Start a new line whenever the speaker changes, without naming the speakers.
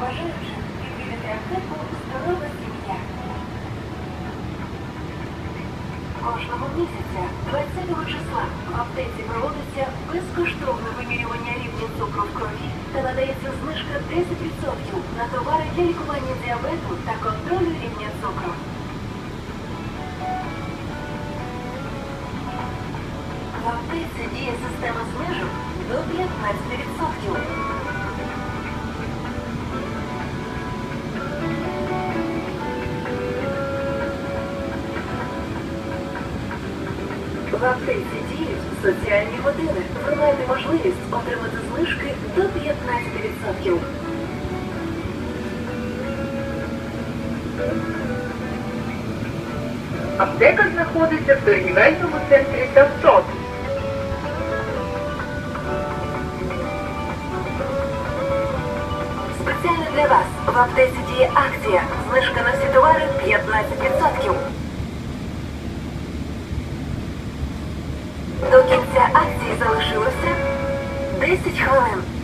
бажаючи відвідати аптеку здорова сім'я. Кожного місяця 20 числа в аптеці проводиться безкоштовне вимірювання рівня цукру в крові та надається знижка 10% на товари для лікування діабету та контролю рівня цукру. В аптеці діє система знижок до 15%. В аптеці діють соціальні години. Ви маєте можливість отримати знижки до 15%.
Аптека знаходиться в торгівельному центрі Тавсот.
Спеціально для вас в аптеці діє акція. Знижка на всі товари 15%. До акції залишилося 10 хвилин.